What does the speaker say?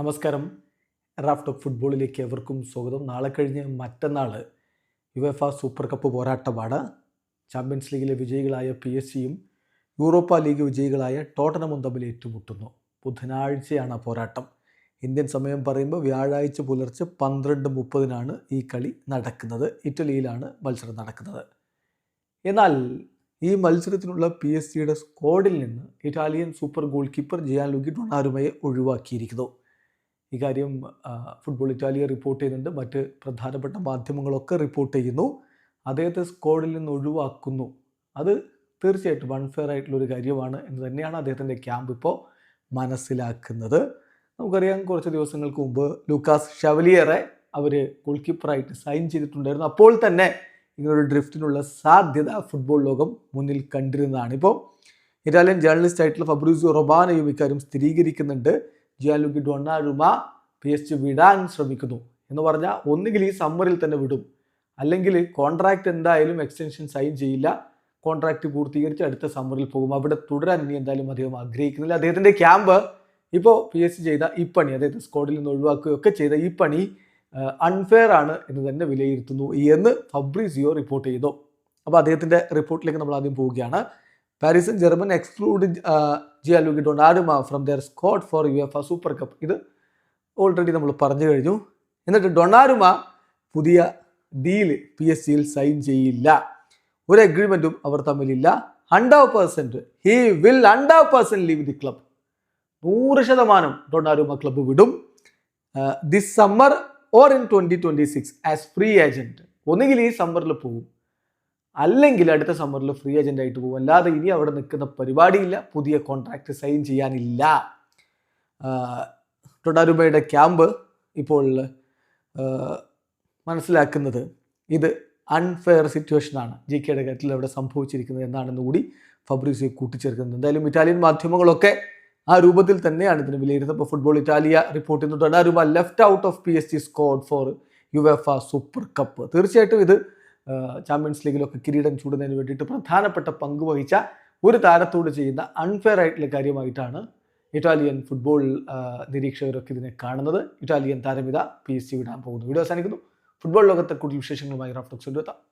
നമസ്കാരം. Raf talk ഫുട്ബോളിലേക്ക് എവർക്കും സ്വാഗതം. നാളെ കഴിഞ്ഞ് മറ്റന്നാൾ യുഎഫ സൂപ്പർ കപ്പ് പോരാട്ടമാണ്. ചാമ്പ്യൻസ് ലീഗിലെ വിജയികളായ പി എസ് സിയും യൂറോപ്പ ലീഗ് വിജയികളായ ടോട്ടനമും തമ്മിൽ ഏറ്റുമുട്ടുന്നു. ബുധനാഴ്ചയാണ് ആ പോരാട്ടം. ഇന്ത്യൻ സമയം പറയുമ്പോൾ വ്യാഴാഴ്ച പുലർച്ചെ പന്ത്രണ്ട് മുപ്പതിനാണ് ഈ കളി നടക്കുന്നത്. ഇറ്റലിയിലാണ് മത്സരം നടക്കുന്നത്. എന്നാൽ ഈ മത്സരത്തിനുള്ള പി എസ് സിയുടെ സ്ക്വാഡിൽ നിന്ന് Italian super goalkeeper Gianluigi ഡൊണാരുമയെ ഒഴിവാക്കിയിരിക്കുന്നു. ഇക്കാര്യം ഫുട്ബോൾ ഇറ്റാലിയ റിപ്പോർട്ട് ചെയ്യുന്നുണ്ട്. മറ്റ് പ്രധാനപ്പെട്ട മാധ്യമങ്ങളൊക്കെ റിപ്പോർട്ട് ചെയ്യുന്നു. അദ്ദേഹത്തെ സ്കോഡിൽ നിന്ന് ഒഴിവാക്കുന്നു. അത് തീർച്ചയായിട്ടും അൺഫെയർ ആയിട്ടുള്ളൊരു കാര്യമാണ് എന്ന് തന്നെയാണ് അദ്ദേഹത്തിന്റെ ക്യാമ്പ് ഇപ്പോൾ മനസ്സിലാക്കുന്നത്. നമുക്കറിയാം കുറച്ച് ദിവസങ്ങൾക്ക് മുമ്പ് ലൂക്കാസ് ഷവലിയറെ അവർ ഗോൾ കീപ്പറായിട്ട് സൈൻ ചെയ്തിട്ടുണ്ടായിരുന്നു. അപ്പോൾ തന്നെ ഇങ്ങനൊരു ഡ്രിഫ്റ്റിനുള്ള സാധ്യത ഫുട്ബോൾ ലോകം മുന്നിൽ കണ്ടിരുന്നതാണ് ഇപ്പോൾ ഇറ്റാലിയൻ ജേർണലിസ്റ്റ് ആയിട്ടുള്ള ഫബ്രൂസിയോ റൊബാനയും ഇക്കാര്യം സ്ഥിരീകരിക്കുന്നുണ്ട്. Gianluigi Donnarumma P S G വിടാൻ ശ്രമിക്കുന്നു എന്ന് പറഞ്ഞാൽ ഒന്നുകിൽ ഈ സമ്മറിൽ തന്നെ വിടും. അല്ലെങ്കിൽ കോൺട്രാക്ട് എന്തായാലും എക്സ്റ്റൻഷൻ സൈൻ ചെയ്യില്ല. കോൺട്രാക്ട് പൂർത്തീകരിച്ച് അടുത്ത സമ്മറിൽ പോകും. അവിടെ തുടരാൻ ഇനി എന്തായാലും അദ്ദേഹം ആഗ്രഹിക്കുന്നില്ല. അദ്ദേഹത്തിന്റെ ക്യാമ്പ് ഇപ്പോൾ പി എസ് സി ചെയ്ത ഈ പണി അതായത് സ്ക്വാഡിൽ നിന്ന് ഒഴിവാക്കുകയൊക്കെ ചെയ്ത ഈ പണി അൺഫെയർ ആണ് എന്ന് തന്നെ വിലയിരുത്തുന്നു എന്ന് ഫബ്രിസിയോ റിപ്പോർട്ട് ചെയ്തു. അപ്പോൾ അദ്ദേഹത്തിന്റെ റിപ്പോർട്ടിലേക്ക് നമ്മൾ ആദ്യം പോവുകയാണ്. Paris Saint Germain exclude Gianluigi Donnarumma from the squad for UEFA super cup ഇത് ഓൾറെഡി നമ്മൾ പറഞ്ഞു കഴിഞ്ഞു. എന്നിട്ട് ഡൊണാരുമ പുതിയ ഡീൽ പി എസ് സിയിൽ സൈൻ ചെയ്യില്ല. ഒരു അഗ്രിമെന്റും അവർ തമ്മിലില്ല. Hundred percent he will hundred percent leave the club നൂറ് ശതമാനം ഡൊണാരുമ ക്ലബ്ബ് വിടും. This summer or in twenty twenty six as free agent ഒന്നുകിൽ ഈ സമ്മറിൽ പോകും. അല്ലെങ്കിൽ അടുത്ത സമ്മറിൽ ഫ്രീ ഏജന്റ് ആയിട്ട് പോകും. അല്ലാതെ ഇനി അവിടെ നിൽക്കുന്ന പരിപാടിയില്ല. പുതിയ കോൺട്രാക്റ്റ് സൈൻ ചെയ്യാനില്ല. ടൊഡാരുമയുടെ ക്യാമ്പ് ഇപ്പോൾ മനസ്സിലാക്കുന്നത് ഇത് അൺഫെയർ സിറ്റുവേഷനാണ് ജി കെയുടെ കാര്യത്തിൽ അവിടെ സംഭവിച്ചിരിക്കുന്നത് എന്നാണെന്ന് കൂടി ഫബ്രീസിയോ കൂട്ടിച്ചേർക്കുന്നത് എന്തായാലും ഇറ്റാലിയൻ മാധ്യമങ്ങളൊക്കെ ആ രൂപത്തിൽ തന്നെയാണ് ഇതിന് വിലയിരുത്തുന്നത്. ഫുട്ബോൾ ഇറ്റാലിയ റിപ്പോർട്ട് ചെയ്യുന്നു. Donnarumma left out of P S G squad for UEFA super cup തീർച്ചയായിട്ടും ഇത് ചാമ്പ്യൻസ് ലീഗിലൊക്കെ കിരീടം ചൂടുന്നതിന് വേണ്ടിയിട്ട് പ്രധാനപ്പെട്ട പങ്ക് വഹിച്ച ഒരു താരത്തോട് ചെയ്യുന്ന അൺഫെയർ ആയിട്ടുള്ള കാര്യമായിട്ടാണ് ഇറ്റാലിയൻ ഫുട്ബോൾ നിരീക്ഷകരൊക്കെ ഇതിനെ കാണുന്നത്. ഇറ്റാലിയൻ താരമിത പി എസ് സി വിടാൻ പോകുന്നു. വീഡിയോ അവസാനിക്കുന്നു. ഫുട്ബോൾ ലോകത്തെ കൂടുതൽ വിശേഷങ്ങളുമായി റാഫ്റ്റോക്സ് എത്താം